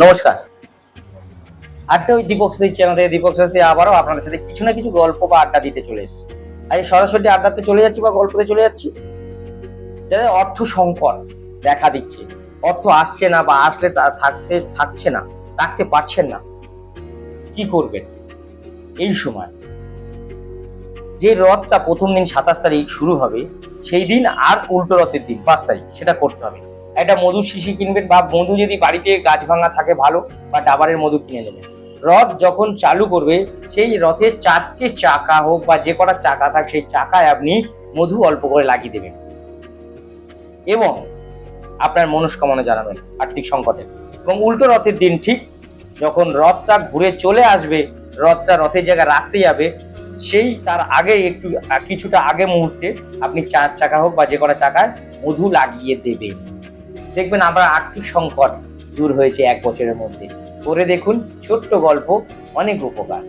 নমস্কার। আড্ডা ওই দীপক শাস্ত্রী চ্যানেল থেকে দীপক শাস্ত্রী আবারও আপনাদের সাথে কিছু না কিছু গল্প বা আড্ডা দিতে চলে এসেছি। আজ সরাসরি আড্ডাতে চলে যাচ্ছি বা গল্পতে চলে যাচ্ছি। যাদের অর্থ সংকট দেখা দিচ্ছে, অর্থ আসছে না বা আসলে থাকতে, থাকছে না, রাখতে পারছেন না, কি করবেন? এই সময় যে রথটা প্রথম দিন সাতাশ তারিখ শুরু হবে, সেই দিন আর উল্টো রথের দিন পাঁচ তারিখ, সেটা করতে হবে। একটা মধু শিশি কিনবেন বা মধু যদি বাড়িতে গাছ ভাঙা থাকে ভালো, বা ডাবারের মধু কিনে নেবেন। রথ যখন চালু করবে, সেই রথের চারটে চাকা হোক বা যে কটা চাকা থাক, সেই চাকায় আপনি মধু অল্প করে লাগিয়ে দেবেন। এবং আপনার মনস্কামনা জানাবেন আর্থিক সংকটে। এবং উল্টো রথের দিন ঠিক যখন রথটা ঘুরে চলে আসবে, রথটা রথের জায়গায় রাখতে যাবে, সেই তার আগে একটু কিছুটা আগে মুহূর্তে আপনি চার চাকা হোক বা যে কটা চাকায় মধু লাগিয়ে দেবেন। দেখবেন আমরা আর্থিক সংকট দূর হয়েছে এক বছরের মধ্যে। করে দেখুন ছোট্ট গল্প, অনেক উপকার।